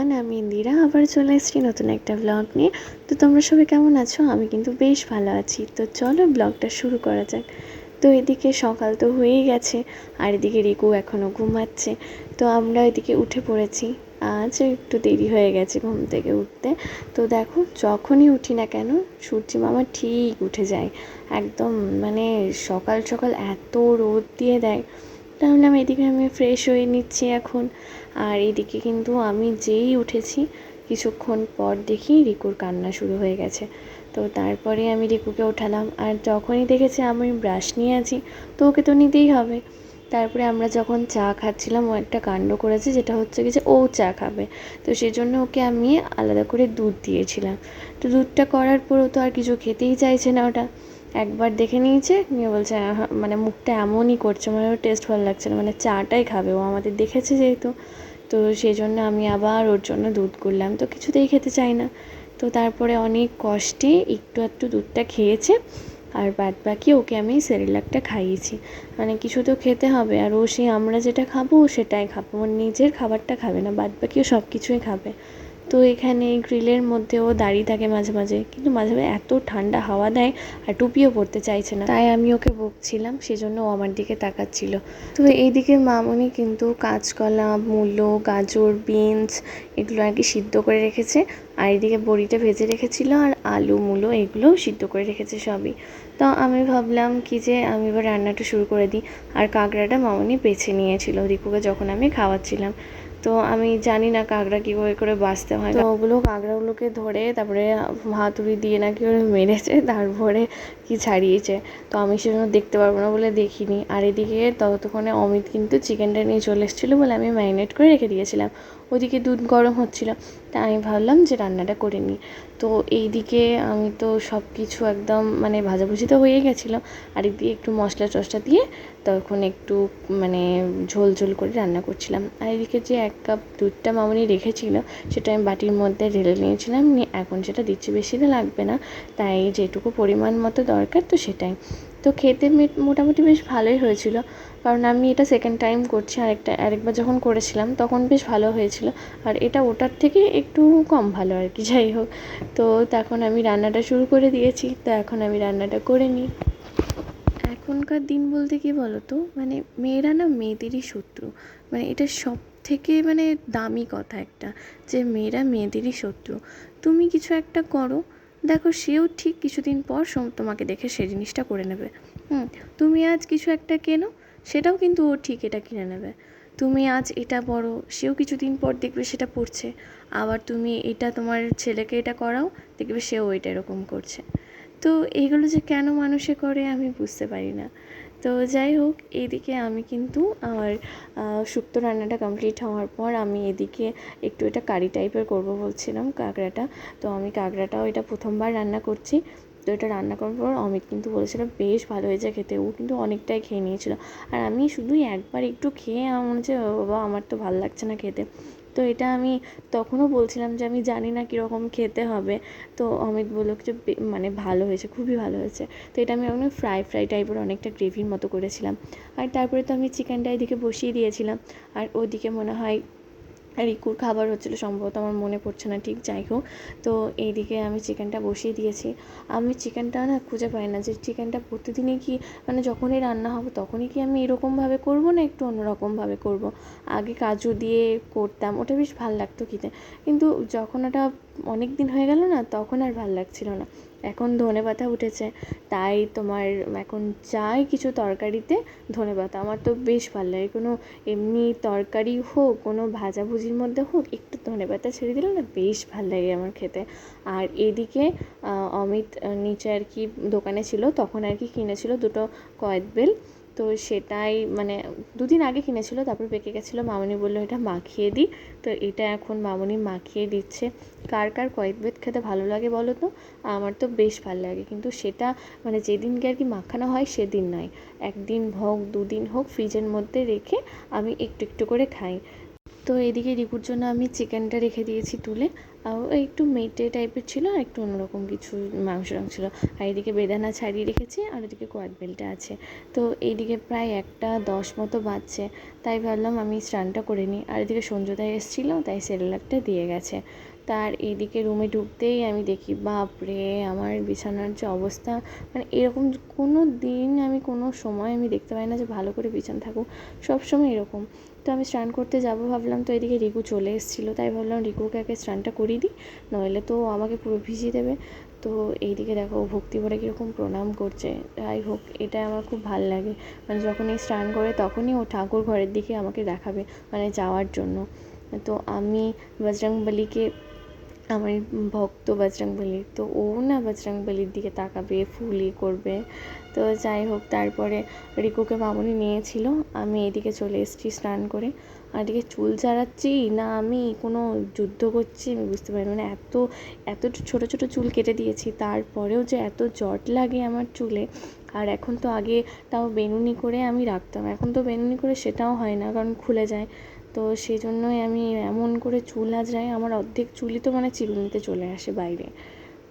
Everyone আমি ইন্দিরা, আবার চলে এসেছি নতুন একটা ব্লগ নিয়ে। তো তোমরা সবাই কেমন আছো? আমি কিন্তু বেশ ভালো আছি। তো চলো ব্লগটা শুরু করা যাক। তো এদিকে সকাল তো হয়েই গেছে, আর এদিকে রিকু এখনও ঘুমাচ্ছে। তো আমরা এদিকে উঠে পড়েছি। আজ একটু দেরি হয়ে গেছে ঘুম থেকে উঠতে। তো দেখো, যখনই উঠি না কেন, সূর্যি মামা ঠিক উঠে যায়। একদম মানে সকাল সকাল এত রোদ দিয়ে দেয়। তাহলে আমি এদিকে আমি ফ্রেশ হয়ে নিচ্ছি এখন। আর এদিকে কিন্তু আমি যেই উঠেছি, কিছুক্ষণ পর দেখি রিকুর কান্না শুরু হয়ে গেছে। তো তারপরে আমি রিকুকে ওঠালাম, আর যখনই দেখেছে আমি ব্রাশ নিয়ে আছি, তো ওকে তো নিতেই হবে। তারপরে আমরা যখন চা খাচ্ছিলাম, ও একটা কাণ্ড করেছে, যেটা হচ্ছে কি যে ও চা খাবে। তো সেজন্য ওকে আমি আলাদা করে দুধ দিয়েছিলাম। তো দুধটা করার পরও তো আর কিছু খেতেই চাইছে না ওটা। একবার দেখে নিয়েছে, নিয়ে বলছে মানে মুখটা এমনই করছে মানে ওর টেস্ট ভালো লাগছে না। মানে চাটাই খাবে, ও আমাদের দেখেছে যেহেতু। তো সেই জন্য আমি আবার ওর জন্য দুধ করলাম। তো কিছুতেই খেতে চাই না। তো তারপরে অনেক কষ্টে একটু একটু দুধটা খেয়েছে, আর বাদ বাকি ওকে আমি সেরেলাকটা খাইয়েছি। মানে কিছু তো খেতে হবে, আর ও সেই আমরা যেটা খাব সেটাই খাব। ওর নিজের খাবারটা খাবে না, বাদ বাকি ও সব কিছুই খাবে। তো এখানে গ্রিলের মধ্যে ও দাঁড়িয়ে থাকে মাঝে মাঝে। কিন্তু মাঝে মাঝে এত ঠান্ডা হাওয়া দেয় আর টুপিও পরতে চাইছে না। তাই আমি ওকে বকছিলাম, সেজন্য ও আমার দিকে তাকাচ্ছিল। তো এইদিকে মামনি কিন্তু কাঁচকলা, মূলো, গাজর, বিনস এগুলো আর কি সিদ্ধ করে রেখেছে। আর এদিকে বড়িটা ভেজে রেখেছিল আর আলু, মূলো এগুলোও সিদ্ধ করে রেখেছে সবই। তো আমি ভাবলাম কি যে আমি এবার রান্নাটা শুরু করে দিই। আর কাঁকড়াটা মামনি বেছে নিয়েছিল রিকুকে যখন আমি খাওয়াচ্ছিলাম। তো আমি জানি না কাঁকড়া কীভাবে করে বাঁচতে হয়। তো ওগুলো কাঁকড়াগুলোকে ধরে তারপরে হাতুড়ি দিয়ে নাকি ওরা মেরেছে, তারপরে কি ছাড়িয়েছে। তো আমি সেজন্য দেখতে পারব না বলে দেখিনি। আর এদিকে ততক্ষণে অমিত কিন্তু চিকেনটা নিয়ে চলে এসেছিল বলে আমি ম্যারিনেট করে রেখে দিয়েছিলাম। ওদিকে দুধ গরম হচ্ছিল তা আমি ভাবলাম যে রান্নাটা করে নিই। তো এইদিকে আমি তো সব কিছু একদম মানে ভাজাভুজি তো হয়ে গেছিল, আর এদিকে একটু মশলা টশলা দিয়ে তখন একটু মানে ঝোল ঝোল করে রান্না করছিলাম। আর এদিকে যে এক কাপ দুধটা মামনি রেখেছিল, সেটা আমি বাটির মধ্যে ঢেলে নিয়েছিলাম, নিয়ে এখন সেটা দিচ্ছি বেশি লাগবে না, তাই যেটুকু পরিমাণ মতো দরকার তো সেটাই। তো খেতে মোটামুটি বেশ ভালোই হয়েছিল। কারণ আমি এটা সেকেন্ড টাইম করছি আরেকটা, আরেকবার যখন করেছিলাম তখন বেশ ভালো হয়েছিল। আর এটা ওটার থেকে একটু কম ভালো আর কি, যাই হোক। তো তখন আমি রান্নাটা শুরু করে দিয়েছি। তো এখন আমি রান্নাটা করে নিই। এখনকার দিন বলতে কি বলো তো মানে মেয়েরা না মেয়েদেরই শত্রু। মানে এটা সব থেকে মানে দামি কথা একটা যে মেয়েরা মেয়েদেরই শত্রু। তুমি কিছু একটা করো। দেখো, সেও ঠিক কিছুদিন পর তোমাকে দেখে সে জিনিসটা করে নেবে। হুম, তুমি আজ কিছু একটা কেনো, সেটাও কিন্তু ও ঠিক এটা কিনে নেবে। তুমি আজ এটা পড়ো, সেও কিছুদিন পর দেখবে সেটা পড়ছে। আবার তুমি এটা তোমার ছেলেকে এটা করাও, দেখবে সেও এটা এরকম করছে। তো এইগুলো যে কেন মানুষে করে আমি বুঝতে পারি না। তো যাই হোক এইদিকে আমি কিন্তু আমার শুক্তো রান্নাটা কমপ্লিট হওয়ার পর আমি এদিকে একটু এটা কারি টাইপের করব বলছিলাম কাঁকড়াটা। তো আমি কাঁকড়াটাও এটা প্রথমবার রান্না করছি। তো এটা রান্না করার পর অমিত কিন্তু বলেছিল, বেশ ভালো হয়েছে খেতে। ও কিন্তু অনেকটাই খেয়ে নিয়েছিল। আর আমি শুধুই একবার একটু খেয়ে আমার মনে হচ্ছে, "ও বাবা, আমার তো ভালো লাগছে না খেতে। তো এটা আমি তখনও বলছিলাম যে আমি জানি না কীরকম খেতে হবে। তো অমিত বলল যে মানে ভালো হয়েছে, খুবই ভালো হয়েছে। তো এটা আমি অনেক ফ্রাই ফ্রাই টাইপের অনেকটা গ্রেভির মতো করেছিলাম। আর তারপরে তো আমি চিকেনটা এদিকে বসিয়ে দিয়েছিলাম। আর ওদিকে মনে হয় রিকুর খাবার হচ্ছিল সম্ভবত, আমার মনে পড়ছে না ঠিক, যাই হোক। তো এইদিকে আমি চিকেনটা বসিয়ে দিয়েছি। আমি চিকেনটা না খুঁজে পাই না যে চিকেনটা প্রতিদিনই কি মানে যখনই রান্না হবে তখনই কি আমি এরকমভাবে করব না একটু অন্যরকমভাবে করব? আগে কাজু দিয়ে করতাম, ওটা বেশ ভালো লাগতো খেতে। কিন্তু যখন ওটা অনেক দিন হয়ে গেল না, তখন আর ভালো লাগছিল না। এখন ধনে পাতা উঠেছে। তাই তোমার এখন চাই কিছু তরকারিতে ধনে পাতা। আমার তো বেশ ভালো লাগে। কোনো এমনি তরকারি হোক, কোনো ভাজাভুজির মধ্যে হোক, একটু ধনে পাতা ছেড়ে দিলে না বেশ ভালো লাগে আমার খেতে। আর এদিকে অমিত নিচে আর কি দোকানে ছিল, তখন আর কি কিনেছিল দুটো কয়েদবেল তো সেটাই মানে দুদিন আগে কিনেছিল, তারপর পেকে গেছিল। মামনি বলল, এটা মাখিয়ে দিই তো এটা এখন মামনি মাখিয়ে দিচ্ছে। কার কার কয়েকবেদ খেতে ভালো লাগে বলো তো? আমার তো বেশ ভালো লাগে। কিন্তু সেটা মানে যেদিনকে আর কি মাখানো হয়, সেদিন নয়। একদিন হোক দুদিন হোক, ফ্রিজের মধ্যে রেখে আমি একটু একটু করে খাই। তো এদিকে রিকুর জন্য আমি চিকেনটা রেখে দিয়েছি তুলে। একটু মেটে টাইপের ছিল আর একটু অন্যরকম কিছু মাংস রং ছিল। আর এদিকে বেদানা ছাড়িয়ে রেখেছি আর এদিকে কোয়াট বেলটা আছে। তো এইদিকে প্রায় একটা দশ মতো বাজছে। তাই ভাবলাম আমি স্নানটা করে নিই। আর এদিকে সঞ্জুদা এসেছিল, তাই সেরেলাকটা দিয়ে গেছে। তার এইদিকে রুমে ঢুকতেই আমি দেখি, বাপরে, আমার বিছানার যে অবস্থা। মানে এরকম কোনো দিন আমি কোনো সময় আমি দেখতে পাই না যে ভালো করে বিছানা থাকুক, সবসময় এরকম। তো আমি স্নান করতে যাব ভাবলাম, তো এদিকে রিকু চলে এসেছিল, তাই ভাবলাম রিকুকে আগে স্নানটা করিয়ে দিই, নইলে তো আমাকে পুরো ভিজিয়ে দেবে। তো এইদিকে দেখো ভক্তি ভরে কীরকম প্রণাম করছে। যাই হোক এটা আমার খুব ভালো লাগে। মানে যখন এই স্নান করে তখনই ও ঠাকুর ঘরের দিকে আমাকে দেখাবে মানে যাওয়ার জন্য। তো আমি বজরংবলীকে আমার ভক্ত বজরংবলী তো ও না বজরংবলির দিকে তাকাবে, ফুল ইয়ে করবে। তো যাই হোক, তারপরে রিকুকে মামুনি নিয়েছিল, আমি এদিকে চলে এসেছি স্নান করে। আর এদিকে চুল ছাড়াচ্ছি না, আমি কোনো যুদ্ধ করছি, আমি বুঝতে পারি মানে এত এত ছোটো ছোটো চুল কেটে দিয়েছি, তারপরেও যে এত জট লাগে আমার চুলে। আর এখন তো আগে তাও বেনুনি করে আমি রাখতাম, এখন তো বেনুনি করে সেটাও হয় না, কারণ খুলে যায়। তো সেই জন্যই আমি এমন করে চুল আঁচড়াই, আমার অর্ধেক চুলই তো মানে চিরুনিতে চলে আসে বাইরে।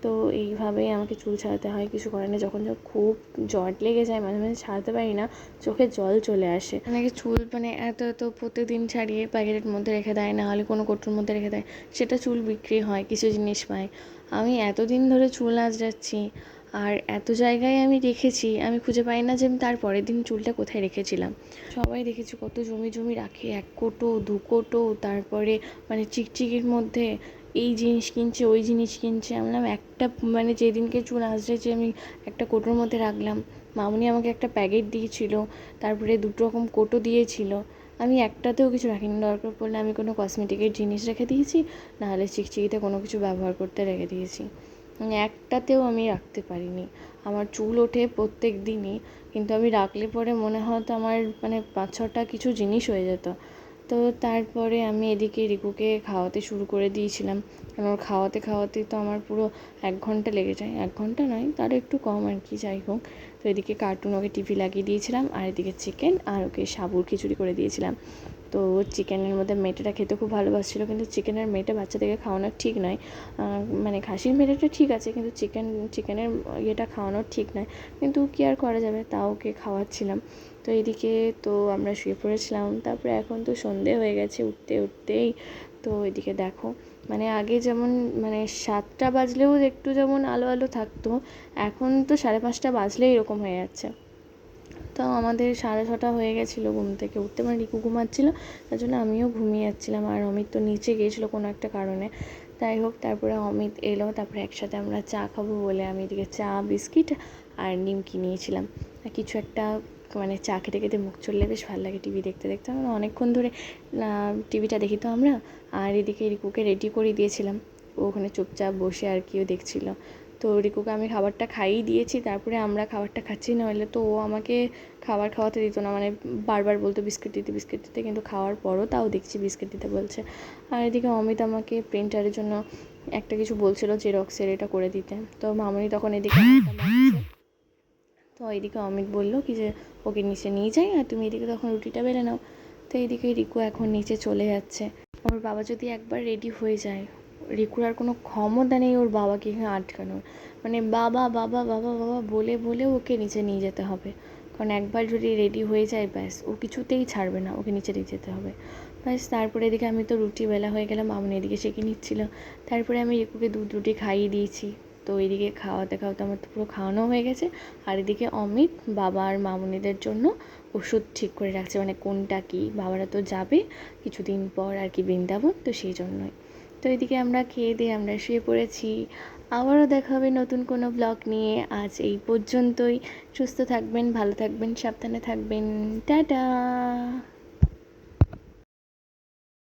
তো এইভাবেই আমাকে চুল ছাড়াতে হয়, কিছু করে না যখন যখন খুব জট লেগে যায়, মাঝে মাঝে ছাড়াতে পারি না, চোখে জল চলে আসে। অনেকে চুল মানে এত এত প্রতিদিন ছাড়িয়ে প্যাকেটের মধ্যে রেখে দেয়, না হলে কোনো কৌটোর মধ্যে রেখে দেয়, সেটা চুল বিক্রি হয়, কিছু জিনিস পায়। আমি এতদিন ধরে চুল আঁচড়াচ্ছি আর এত জায়গায় আমি রেখেছি, আমি খুঁজে পাই না যে আমি তার পরের দিন চুলটা কোথায় রেখেছিলাম। সবাই দেখেছি কত জমি জমি রাখে, এক কোটো, দু কোটো, তারপরে মানে চিকচিকির মধ্যে এই জিনিস কিনছে, ওই জিনিস কিনছে। আমি একটা মানে যেদিনকে চুল যে আমি একটা কোটোর মধ্যে রাখলাম। মামুনি আমাকে একটা প্যাকেট দিয়েছিল, তারপরে দুটো রকম কোটো দিয়েছিল। আমি একটাতেও কিছু রাখিনি, দরকার পড়লে আমি কোনো কসমেটিকের জিনিস রেখে দিয়েছি, নাহলে চিকচিকিতে কোনো কিছু ব্যবহার করতে রেখে দিয়েছি। একটাতেও আমি রাখতে পারিনি। আমার চুল ওঠে প্রত্যেক দিনই, কিন্তু আমি রাখলে পরে মনে হতো আমার মানে পাঁচ ছটা কিছু জিনিস হয়ে যেত। তো তারপরে আমি এদিকে রিকুকে খাওয়াতে শুরু করে দিয়েছিলাম। কারণ ওর খাওয়াতে খাওয়াতেই তো আমার পুরো এক ঘণ্টা লেগে যায়। এক ঘণ্টা নয়, তারও একটু কম আর কি, যাই হোক। তো এদিকে কার্টুন ওকে টিভি লাগিয়ে দিয়েছিলাম, আর এদিকে চিকেন আর ওকে সাবুর খিচুড়ি করে দিয়েছিলাম। তো চিকেনের মধ্যে মেটেটা খেতে খুব ভালোবাসছিলো, কিন্তু চিকেনের মেটে বাচ্চাদেরকে খাওয়ানো ঠিক নয়। মানে খাসির মেটেটা ঠিক আছে, কিন্তু চিকেন, চিকেনের ইয়েটা খাওয়ানো ঠিক নয়। কিন্তু কী আর করা যাবে, তাও ওকে খাওয়াচ্ছিলাম। তো এদিকে তো আমরা শুয়ে পড়েছিলাম। তারপরে এখন তো সন্ধে হয়ে গেছে উঠতে উঠতেই। তো এদিকে দেখো মানে আগে যেমন মানে সাতটা বাজলেও একটু যেমন আলো আলো থাকতো, এখন তো সাড়ে পাঁচটা বাজলেই এরকম হয়ে যাচ্ছে। তো আমাদের সাড়ে ছটা হয়ে গেছিল ঘুম থেকে উঠতে মানে রিকু ঘুমাচ্ছিলো, তার জন্য আমিও ঘুমিয়ে যাচ্ছিলাম আর অমিত তো নিচে গিয়েছিল কোনো একটা কারণে। তাই হোক, তারপরে অমিত এলো, তারপরে একসাথে আমরা চা খাব বলে আমি এদিকে চা, বিস্কিট আর নিমকি নিয়েছিলাম। কিছু একটা মানে চা খেতে খেতে মুখ চললে বেশ ভালো লাগে টিভি দেখতে দেখতে। আমরা অনেকক্ষণ ধরে টিভিটা দেখি তো আমরা, আর এদিকে রিকুকে রেডি করে দিয়েছিলাম। ও ওখানে চুপচাপ বসে আর কিও দেখছিলো। তো রিকুকে আমি খাবারটা খাইয়ে দিয়েছি, তারপরে আমরা খাবারটা খাচ্ছি না নইলে তো ও আমাকে খাবার খাওয়াতে দিত না। মানে বারবার বলতো বিস্কিট দিতে বিস্কিট দিতে, কিন্তু খাওয়ার পরও তাও দেখছি বিস্কিট দিতে বলছে। আর এদিকে অমিত আমাকে প্রিন্টারের জন্য একটা কিছু বলছিল জেরক্সের এটা করে দিতে। তো মামনি তখন এদিকে। তো এদিকে অমিত বলল কি যে, ওকে নিচে নিয়ে যাই আর তুমি এদিকে তখন রুটিটা বেলে নাও। তো এইদিকে রিকু এখন নিচে চলে যাচ্ছে। ওর বাবা যদি একবার রেডি হয়ে যায়, রিকুর আর কোনো ক্ষমতা নেই ওর বাবাকে এখানে আটকানোর। মানে বাবা বাবা বাবা বাবা বলে বলে ওকে নিচে নিয়ে যেতে হবে। কারণ একবার যদি রেডি হয়ে যায়, ব্যাস, ও কিছুতেই ছাড়বে না, ওকে নিচে নিয়ে যেতে হবে। ব্যাস, তারপরে এদিকে আমি তো রুটি বেলা হয়ে গেলাম মামনি এদিকে সেঁকে নিচ্ছিল। তারপরে আমি রিকুকে দুধ রুটি খাইয়ে দিয়েছি। তো এদিকে খাওয়াতে খাওয়াতে আমার তো পুরো খাওয়ানো হয়ে গেছে। আর এদিকে অমিত বাবা আর মামুনিদের জন্য ওষুধ ঠিক করে রাখছে। মানে কোনটা কী? বাবারা তো যাবে কিছুদিন পর আর কি বৃন্দাবন, তো সেই জন্যই। তো এদিকে আমরা খেয়ে দিয়ে আমরা শুয়ে পড়েছি। আবারও দেখা হবে নতুন কোনো ব্লগ নিয়ে। আজ এই পর্যন্তই। সুস্থ থাকবেন, ভালো থাকবেন, সাবধানে থাকবেন। টাটা!